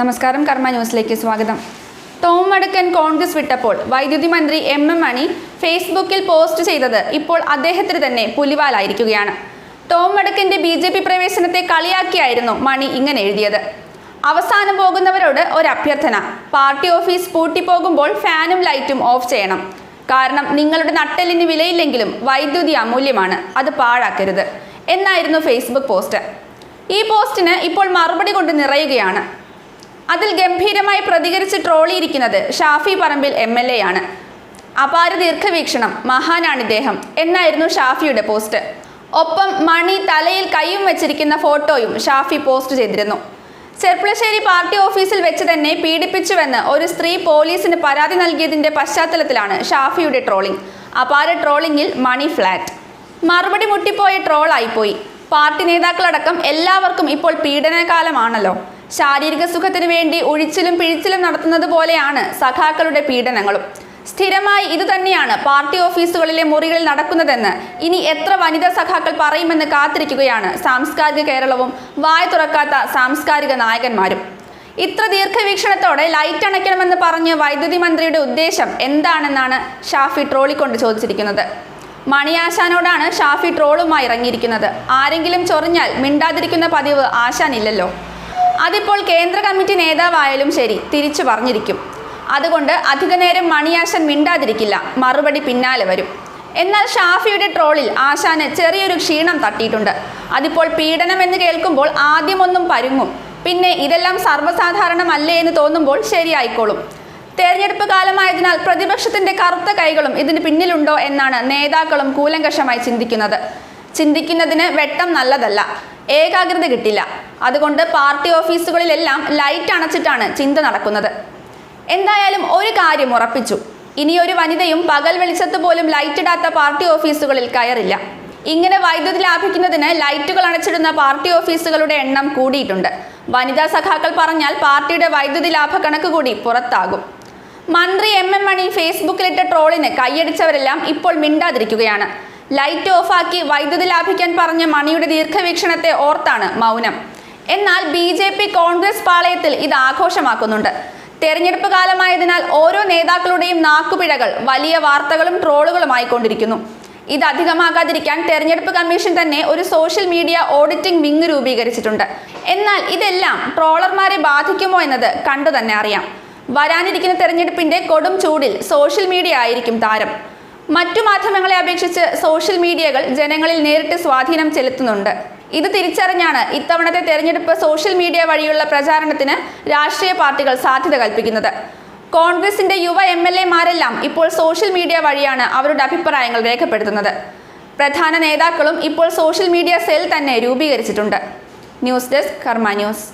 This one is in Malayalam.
നമസ്കാരം കർമ്മ ന്യൂസിലേക്ക് സ്വാഗതം. ടോം വടക്കൻ കോൺഗ്രസ് വിട്ടപ്പോൾ വൈദ്യുതി മന്ത്രി എം എം മണി ഫേസ്ബുക്കിൽ പോസ്റ്റ് ചെയ്തത് ഇപ്പോൾ അദ്ദേഹത്തിന് തന്നെ പുലിവാലായിരിക്കുകയാണ്. ടോം വടക്കന്റെ ബി ജെ പി പ്രവേശനത്തെ കളിയാക്കിയായിരുന്നു മണി ഇങ്ങനെ എഴുതിയത്. അവസാനം പോകുന്നവരോട് ഒരു അഭ്യർത്ഥന പാർട്ടി ഓഫീസ് പൂട്ടിപ്പോകുമ്പോൾ ഫാനും ലൈറ്റും ഓഫ് ചെയ്യണം. കാരണം നിങ്ങളുടെ നട്ടലിന് വിലയില്ലെങ്കിലും വൈദ്യുതി അമൂല്യമാണ് അത് പാഴാക്കരുത് എന്നായിരുന്നു ഫേസ്ബുക്ക് പോസ്റ്റ്. ഈ പോസ്റ്റിന് ഇപ്പോൾ മറുപടി കൊണ്ട് നിറയുകയാണ്. അതിൽ ഗംഭീരമായി പ്രതികരിച്ച് ട്രോളിയിരിക്കുന്നത് Shafi Parambil M L A ആണ്. അപാര ദീർഘവീക്ഷണം മഹാനാണ് ഇദ്ദേഹം എന്നായിരുന്നു ഷാഫിയുടെ പോസ്റ്റ്. ഒപ്പം മണി തലയിൽ കൈയും വെച്ചിരിക്കുന്ന ഫോട്ടോയും ഷാഫി പോസ്റ്റ് ചെയ്തിരുന്നു. ചെർപ്പളശ്ശേരി പാർട്ടി ഓഫീസിൽ വെച്ച് തന്നെ പീഡിപ്പിച്ചുവെന്ന് ഒരു സ്ത്രീ പോലീസിന് പരാതി നൽകിയതിന്റെ പശ്ചാത്തലത്തിലാണ് ഷാഫിയുടെ ട്രോളിംഗ്. അപാര ട്രോളിംഗിൽ മണി ഫ്ലാറ്റ്. മറുപടി മുട്ടിപ്പോയ ട്രോളായിപ്പോയി. പാർട്ടി നേതാക്കളടക്കം എല്ലാവർക്കും ഇപ്പോൾ പീഡനകാലമാണല്ലോ. ശാരീരിക സുഖത്തിന് വേണ്ടി ഒഴിച്ചിലും പിഴിച്ചിലും നടത്തുന്നത് പോലെയാണ് സഖാക്കളുടെ പീഡനങ്ങളും. സ്ഥിരമായി ഇതുതന്നെയാണ് പാർട്ടി ഓഫീസുകളിലെ മുറികളിൽ നടക്കുന്നതെന്ന് ഇനി എത്ര വനിതാ സഖാക്കൾ പറയുമെന്ന് കാത്തിരിക്കുകയാണ് സാംസ്കാരിക കേരളവും വായ തുറക്കാത്ത സാംസ്കാരിക നായകന്മാരും. ഇത്ര ദീർഘവീക്ഷണത്തോടെ ലൈറ്റ് അണയ്ക്കണമെന്ന് പറഞ്ഞ് വൈദ്യുതി മന്ത്രിയുടെ ഉദ്ദേശം എന്താണെന്നാണ് ഷാഫി ട്രോളിക്കൊണ്ട് ചോദിച്ചിരിക്കുന്നത്. മണിയാശാനോടാണ് ഷാഫി ട്രോളുമായി ഇറങ്ങിയിരിക്കുന്നത്. ആരെങ്കിലും ചൊറിഞ്ഞാൽ മിണ്ടാതിരിക്കുന്ന പതിവ് ആശാനില്ലല്ലോ. അതിപ്പോൾ കേന്ദ്ര കമ്മിറ്റി നേതാവായാലും ശരി തിരിച്ചു പറഞ്ഞിരിക്കും. അതുകൊണ്ട് അധികനേരം മണിയാശൻ മിണ്ടാതിരിക്കില്ല മറുപടി പിന്നാലെ വരും. എന്നാൽ ഷാഫിയുടെ ട്രോളിൽ ആശാന് ചെറിയൊരു ക്ഷീണം തട്ടിയിട്ടുണ്ട്. അതിപ്പോൾ പീഡനം എന്ന് കേൾക്കുമ്പോൾ ആദ്യമൊന്നും പരുങ്ങും. പിന്നെ ഇതെല്ലാം സർവസാധാരണമല്ലേ എന്ന് തോന്നുമ്പോൾ ശരിയായിക്കോളും. തെരഞ്ഞെടുപ്പ് കാലമായതിനാൽ പ്രതിപക്ഷത്തിന്റെ കറുത്ത കൈകളും ഇതിന് പിന്നിലുണ്ടോ എന്നാണ് നേതാക്കളും കൂലങ്കഷമായി ചിന്തിക്കുന്നത്. ചിന്തിക്കുന്നതിന് വെട്ടം നല്ലതല്ല. ഏകാഗ്രത കിട്ടില്ല. അതുകൊണ്ട് പാർട്ടി ഓഫീസുകളിലെല്ലാം ലൈറ്റ് അണച്ചിട്ടാണ് ചിന്ത നടക്കുന്നത്. എന്തായാലും ഒരു കാര്യം ഉറപ്പിച്ചു. ഇനിയൊരു വനിതയും പകൽ വെളിച്ചത്ത് പോലും ലൈറ്റ് ഇടാത്ത പാർട്ടി ഓഫീസുകളിൽ കയറില്ല. ഇങ്ങനെ വൈദ്യുതി ലാഭിക്കുന്നതിന് ലൈറ്റുകൾ അണച്ചിടുന്ന പാർട്ടി ഓഫീസുകളുടെ എണ്ണം കൂടിയിട്ടുണ്ട്. വനിതാ സഖാക്കൾ പറഞ്ഞാൽ പാർട്ടിയുടെ വൈദ്യുതി ലാഭ കണക്ക് കൂടി പുറത്താകും. മന്ത്രി എം എം മണി ഫേസ്ബുക്കിലിട്ട ട്രോളിന് കൈയടിച്ചവരെല്ലാം ഇപ്പോൾ മിണ്ടാതിരിക്കുകയാണ്. ലൈറ്റ് ഓഫാക്കി വൈദ്യുതി ലാഭിക്കാൻ പറഞ്ഞ മണിയുടെ ദീർഘവീക്ഷണത്തെ ഓർത്താണ് മൗനം. എന്നാൽ ബി ജെ പി കോൺഗ്രസ് പാളയത്തിൽ ഇത് ആഘോഷമാക്കുന്നുണ്ട്. തെരഞ്ഞെടുപ്പ് കാലമായതിനാൽ ഓരോ നേതാക്കളുടെയും നാക്കുപിഴകൾ വലിയ വാർത്തകളും ട്രോളുകളുമായി കൊണ്ടിരിക്കുന്നു ഇത് അധികമാകാതിരിക്കാൻ തെരഞ്ഞെടുപ്പ് കമ്മീഷൻ തന്നെ ഒരു സോഷ്യൽ മീഡിയ ഓഡിറ്റിംഗ് വിങ് രൂപീകരിച്ചിട്ടുണ്ട്. എന്നാൽ ഇതെല്ലാം ട്രോളർമാരെ ബാധിക്കുമോ എന്നത് കണ്ടു തന്നെ അറിയാം. വരാനിരിക്കുന്ന തെരഞ്ഞെടുപ്പിന്റെ കൊടും ചൂടിൽ സോഷ്യൽ മീഡിയ ആയിരിക്കും താരം. മറ്റു മാധ്യമങ്ങളെ അപേക്ഷിച്ച് സോഷ്യൽ മീഡിയകൾ ജനങ്ങളിൽ നേരിട്ട് സ്വാധീനം ചെലുത്തുന്നുണ്ട്. ഇത് തിരിച്ചറിഞ്ഞാണ് ഇത്തവണത്തെ തെരഞ്ഞെടുപ്പ് സോഷ്യൽ മീഡിയ വഴിയുള്ള പ്രചാരണത്തിന് രാഷ്ട്രീയ പാർട്ടികൾ സാധ്യത കൽപ്പിക്കുന്നത്. കോൺഗ്രസിന്റെ യുവ എം എൽ എമാരെല്ലാം ഇപ്പോൾ സോഷ്യൽ മീഡിയ വഴിയാണ് അവരുടെ അഭിപ്രായങ്ങൾ രേഖപ്പെടുത്തുന്നത്. പ്രധാന നേതാക്കളും ഇപ്പോൾ സോഷ്യൽ മീഡിയ സെൽ തന്നെ രൂപീകരിച്ചിട്ടുണ്ട്. News desk Karma news.